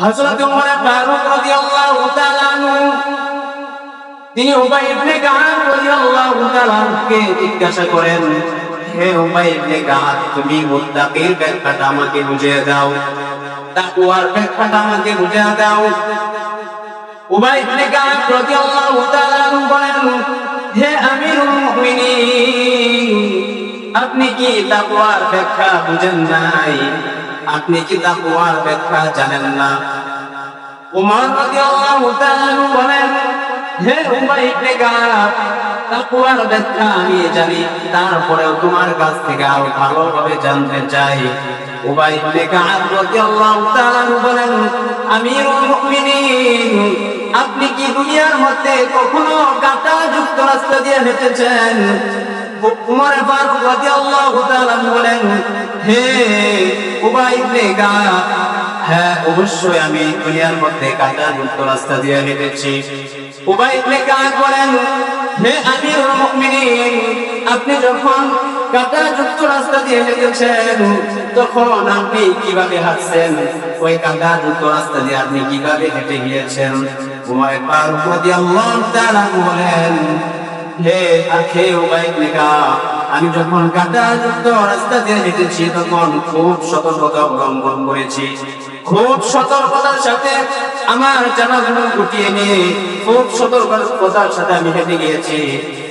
হযরত ওমর ফারুক রাদিয়াল্লাহু তাআলা তিনি উবাই ইবনে কাব রাদিয়াল্লাহু তাআলা কে জিজ্ঞাসা করেন, হে উবাই ইবনে কাব তুমি মুত্তাকির ব্যাখ্যাটা আমাকে বুঝিয়ে দাও। তাকওয়ার ব্যাখ্যাটা আমাকে বুঝিয়ে দাও। উবাই ইবনে কাব রাদিয়াল্লাহু তাআলা বলেন, হে আমিরুল মুমিনিন, আপনি কি তাকওয়ার ব্যাখ্যা বুঝেন নাই? আপনি কি তাকওয়ার ব্যাখ্যা জানেন না? উমর রাদিয়াল্লাহু তাআলা বলেন, হে উবাই ইবনে কাব তাকওয়ার ব্যাখ্যা আমি জানি। তারপরেও তোমার কাছ থেকে আরও ভালোভাবে জানতে চাই। উবাই ইবনে কাব রাদিয়াল্লাহু তাআলা বলেন, আমিরুল মুমিনিন, আপনি কি দুনিয়ার মধ্যে কখনো কাঁটা যুক্ত রাস্তা দিয়ে হেঁটেছেন? উমর ফারুক রাদিয়াল্লাহু তাআলা বলেন, হে হ্যাঁ আপনি যখন কাঁটা যুক্ত রাস্তা দিয়ে হেঁটেছেন, তখন আপনি কীভাবে হাঁটছেন? ওই কাঁটা যুক্ত রাস্তা দিয়ে আপনি কীভাবে হেঁটে গিয়েছেন? উমর ফারুক বলেন, হে আখে আমি যখন কাঁটা যুক্ত রাস্তা দিয়ে হেঁটেছি, তখন খুব সতর্কতা অবলম্বন করেছি। খুব সতর্কতার সাথে আমার জানাগুলো গুটিয়ে নিয়ে খুব সতর্কতার সাথে আমি হেঁটে গিয়েছি,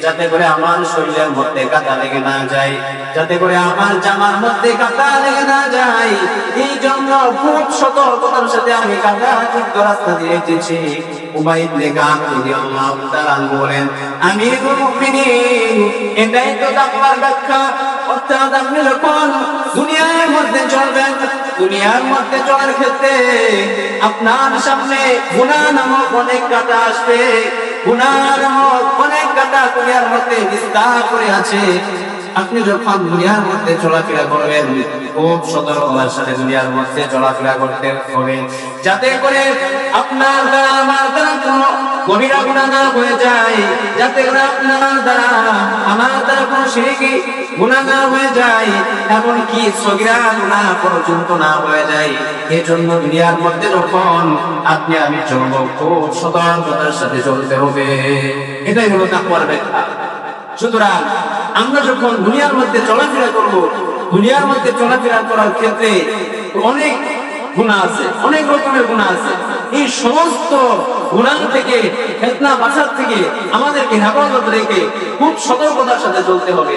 যাতে করে আমার শরীরের মধ্যে কাঁটা লেগে না যায়, যাতে করে আমার জামার মধ্যে কাঁটা লেগে না যায়। এই জন্য খুব সতর্কতার সাথে আমি কাঁটা যুক্ত রাস্তা দিয়ে হেঁটেছি। বলেন, আমিরুল এটাই তো ব্যাখ্যা অর্থাৎ আপনি যখন দুনিয়ার মধ্যে চলবেন, দুনিয়ার মধ্যে চলার ক্ষেত্রে আপনার সামনে গুণা নামক অনেক কাটা আসবে। নামক অনেক কাটা দুনিয়ার মধ্যে বিস্তার করে আছে। আপনি যখন দুনিয়ার মধ্যে চলাফেরা করবেন, খুব সতর্কতার সাথে দুনিয়ার মধ্যে চলাফেরা করতে হবে। যাতে করে আপনার দ্বারা, আমার দ্বারা কোনো গভীরা গুণা না হয়ে যায়। যাতে আপনার দ্বারা, আমার দ্বারা কোনো শিরিকি গুণা না হয়ে যায় এমন কি সগিরা গুণা পর্যন্ত না হয়ে যায়। এজন্য দুনিয়ার মধ্যে যখন আপনি আমি চলবো, খুব সতর্কতার সাথে চলতে হবে। এটাই হলো তাকওয়ার ব্যাখ্যা। সুতরাং আমরা যখন দুনিয়ার মধ্যে চলাফেরা করব, দুনিয়ার মধ্যে চলাফেরা করার ক্ষেত্রে অনেক গুণা আছে, অনেক রকমের গুণা আছে। এই সমস্ত গুণান থেকে, ফেতনা বাসার থেকে আমাদেরকে হেফাজত রেখে খুব সতর্কতার সাথে চলতে হবে।